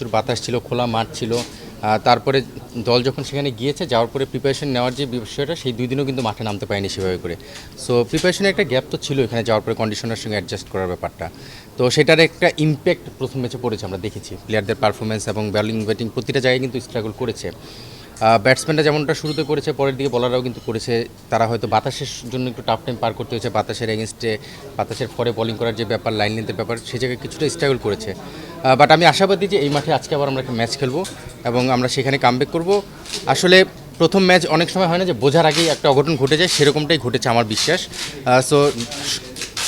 প্রচুর বাতাস ছিল, খোলা মাঠ ছিল। তারপরে দল যখন সেখানে গিয়েছে, যাওয়ার পরে প্রিপারেশন নেওয়ার যে বিষয়টা, সেই দুই দিনও কিন্তু মাঠে নামতে পারেনি সেভাবে করে। সো প্রিপারেশনের একটা গ্যাপ তো ছিল এখানে, যাওয়ার পরে কন্ডিশনের সঙ্গে অ্যাডজাস্ট করার ব্যাপারটা। তো সেটার একটা ইম্প্যাক্ট প্রথম ম্যাচে পড়েছে, আমরা দেখেছি। প্লেয়ারদের পারফরমেন্স এবং ব্যালিং ব্যাটিং প্রতিটা জায়গায় কিন্তু স্ট্রাগল করেছে। ব্যাটসম্যানরা যেমনটা শুরুতে করেছে, পরের দিকে বলাররাও কিন্তু করেছে। তারা হয়তো বাতাসের জন্য একটু টাফ টাইম পার করতে হয়েছে, বাতাসের এগেনস্টে বাতাসের পরে বোলিং করার যে ব্যাপার লাইন লেন্থের ব্যাপার, সে জায়গায় কিছুটা স্ট্রাগল করেছে। বাট আমি আশাবাদী যে এই মাঠে আজকে আবার আমরা একটা ম্যাচ খেলব এবং আমরা সেখানে কামব্যাক করব। আসলে প্রথম ম্যাচ অনেক সময় হয় না যে বোঝার আগেই একটা অঘটন ঘটে যায়, সেরকমটাই ঘটেছে আমার বিশ্বাস। সো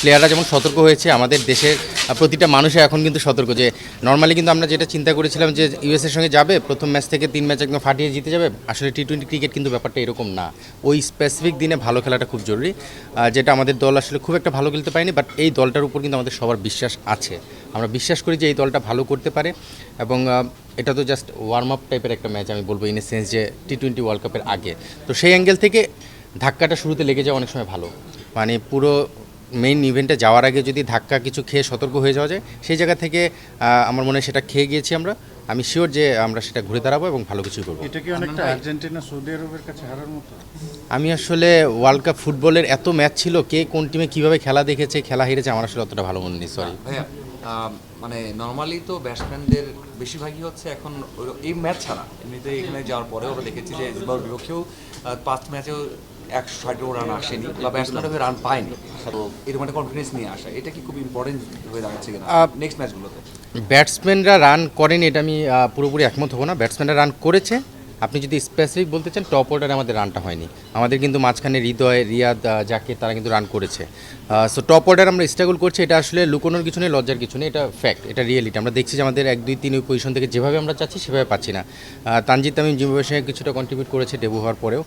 প্লেয়াররা যেমন সতর্ক হয়েছে, আমাদের দেশের প্রতিটা মানুষে এখন কিন্তু সতর্ক যে নর্মালি কিন্তু আমরা যেটা চিন্তা করেছিলাম যে ইউএসের সঙ্গে যাবে, প্রথম ম্যাচ থেকে তিন ম্যাচ একদম ফাটিয়ে জিতে যাবে, আসলে টি টোয়েন্টি ক্রিকেট কিন্তু ব্যাপারটা এরকম না। ওই স্পেসিফিক দিনে ভালো খেলাটা খুব জরুরি যেটা আমাদের দল আসলে খুব একটা ভালো খেলতে পারেনি বাট এই দলটার উপর কিন্তু আমাদের সবার বিশ্বাস আছে। আমরা বিশ্বাস করি যে এই দলটা ভালো করতে পারে এবং এটা তো জাস্ট ওয়ার্ম আপ টাইপের একটা ম্যাচ আমি বলব ইন এ সেন্স যে টি টোয়েন্টি ওয়ার্ল্ড কাপের আগে। তো সেই অ্যাঙ্গেল থেকে ধাক্কাটা শুরুতে লেগে যাওয়া অনেক সময় ভালো। মানে পুরো মেইন ইভেন্টে যাওয়ার আগে যদি ধাক্কা কিছু খেয়ে সতর্ক হয়ে যাওয়া যায় সেই জায়গা থেকে আমার মনে হয় সেটা খেয়ে গিয়েছি আমরা। আমি শিওর যে আমরা সেটা ঘুরে দাঁড়াবো এবং ভালো কিছু করব। এটা কি অনেকটা আর্জেন্টিনা সৌদি আরবের কাছে হারার মতো? আমি আসলে ওয়ার্ল্ড কাপ ফুটবলের এত ম্যাচ ছিল কে কোন টিমে কীভাবে খেলা দেখেছে খেলা হেরেছে আমার আসলে অতটা ভালো মনে নেই সরি মানে নর্মালি তো ব্যাটসম্যানদের বেশিরভাগই হচ্ছে এখন এই ম্যাচ ছাড়া। এমনিতে এখানে যাওয়ার পরে ওরা দেখেছি যে বিপক্ষেও পাঁচ ম্যাচেও একশো ষাটেও রান আসেনি বা ব্যাটসম্যান হয়ে রান পায়নি। তো এরকম একটা কনফিডেন্স নিয়ে আসা এটা কি খুব ইম্পর্টেন্ট হয়ে দাঁড়াচ্ছে কিনা? নেক্সট ম্যাচগুলোতে ব্যাটসম্যানরা রান করেনি এটা আমি পুরোপুরি একমত হব না। ব্যাটসম্যানরা রান করেছে আপনি যদি স্পেসিফিক বলতে চান টপ অর্ডারে আমাদের রানটা হয়নি। আমাদের কিন্তু মাঝখানে হৃদয় রিয়াদ জাকির তারা কিন্তু রান করেছে। সো টপ অর্ডার আমরা স্ট্রাগল করছি এটা আসলে লুকোনোর কিছু নেই লজ্জার কিছু নেই এটা ফ্যাক্ট এটা রিয়েলিটি আমরা দেখছি যে আমাদের এক দুই তিন ওই পজিশন থেকে যেভাবে আমরা চাচ্ছি সেভাবে পাচ্ছি না। আহ, তানজিদ তামিম জিম্বাবুয়ের সঙ্গে কিছুটা কন্ট্রিবিউট করেছে ডেবু হওয়ার পরেও।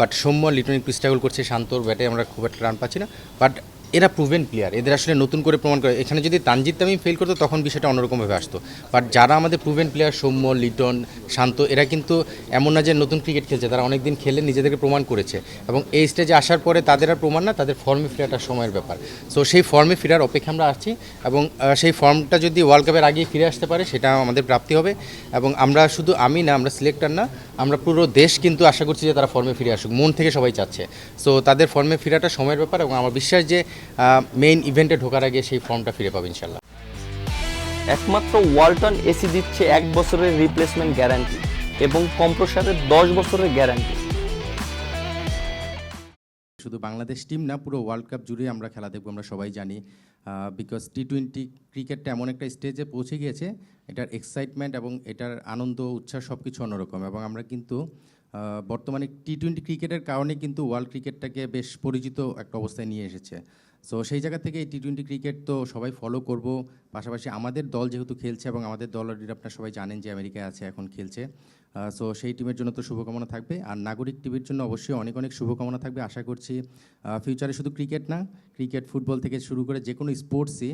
বাট সৌম্য লিটন একটু স্ট্রাগল করছে শান্তর ব্যাটে আমরা খুব একটা রান পাচ্ছি না। বাট এরা প্রুভেন প্লেয়ার এদের আসলে নতুন করে প্রমাণ করে। এখানে যদি তানজিদ তামিম ফেল করতো, তখন বিষয়টা অন্যরকমভাবে আসতো। বাট যারা আমাদের প্রুভেন প্লেয়ার সৌম্য, লিটন, শান্ত, এরা কিন্তু এমন না যে নতুন ক্রিকেট খেলছে, তারা অনেক দিন খেলে নিজেদেরকে প্রমাণ করেছে। এবং এই স্টেজে আসার পরে তাদের আর প্রমাণ না, তাদের ফর্মে ফেরাটা সময়ের ব্যাপার। সো সেই ফর্মে ফেরার অপেক্ষা আমরা আছি এবং সেই ফর্মটা যদি ওয়ার্ল্ড কাপের আগে ফিরে আসতে পারে, সেটা আমাদের প্রাপ্তি হবে। এবং আমরা শুধু আমি না, আমরা সিলেক্টর না, আমরা পুরো দেশ কিন্তু আশা করছি যে তারা ফর্মে ফিরে আসুক। মন থেকে সবাই চাচ্ছে। সো তাদের ফর্মে ফেরাটা সময়ের ব্যাপার এবং আমার বিশ্বাস যে মেইন ইভেন্টে ঢোকার আগে সেই ফর্মটা ফিরে পাবে ইনশাল্লাহ একমাত্র ওয়ালটন এসি দিচ্ছে এক বছরের রিপ্লেসমেন্ট গ্যারান্টি এবং কম্প্রসারের দশ বছরের গ্যারান্টি শুধু বাংলাদেশ টিম না পুরো ওয়ার্ল্ড কাপ জুড়ে আমরা খেলা দেখব আমরা সবাই জানি। বিকজ টি টোয়েন্টি ক্রিকেটটা এমন একটা স্টেজে পৌঁছে গিয়েছে এটার এক্সাইটমেন্ট এবং এটার আনন্দ উচ্ছ্বাস সব কিছু অন্যরকম এবং আমরা কিন্তু বর্তমানে টি টোয়েন্টি ক্রিকেটের কারণে কিন্তু ওয়ার্ল্ড ক্রিকেটটাকে বেশ পরিচিত একটা অবস্থায় নিয়ে এসেছে। সো সেই জায়গা থেকে এই টি টোয়েন্টি ক্রিকেট তো সবাই ফলো করব। পাশাপাশি আমাদের দল যেহেতু খেলছে এবং আমাদের দল অলরেডি আপনারা সবাই জানেন যে আমেরিকায় আছে, এখন খেলছে। সো সেই টিমের জন্য তো শুভকামনা থাকবে। আর নাগরিক টিভির জন্য অবশ্যই অনেক অনেক শুভকামনা থাকবে আশা করছি। ফিউচারে শুধু ক্রিকেট না ক্রিকেট ফুটবল থেকে শুরু করে যে কোনো স্পোর্টসই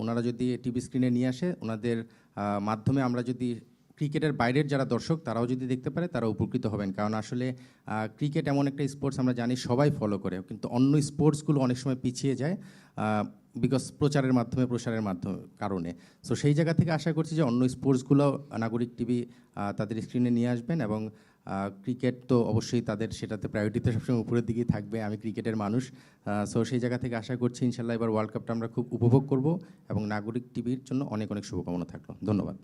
ওনারা যদি টিভি স্ক্রিনে নিয়ে আসে, ওনাদের মাধ্যমে আমরা যদি ক্রিকেটের বাইরের যারা দর্শক, তারাও যদি দেখতে পারে, তারা উপকৃত হবেন। কারণ আসলে ক্রিকেট এমন একটা স্পোর্টস আমরা জানি সবাই ফলো করে, কিন্তু অন্য স্পোর্টসগুলো অনেক সময় পিছিয়ে যায় বিকজ প্রচারের মাধ্যমে, প্রসারের মাধ্যমে, কারণে। সো সেই জায়গা থেকে আশা করছি যে অন্য স্পোর্টসগুলো নাগরিক টিভি তাদের স্ক্রিনে নিয়ে আসবেন এবং ক্রিকেট তো অবশ্যই তাদের সেটাতে প্রায়োরিটিতে সবসময় উপরের দিকেই থাকবে, আমি ক্রিকেটের মানুষ। সো সেই জায়গা থেকে আশা করছি ইনশাল্লাহ এবার ওয়ার্ল্ড কাপটা আমরা খুব উপভোগ করব এবং নাগরিক টিভির জন্য অনেক অনেক শুভকামনা থাকল। ধন্যবাদ।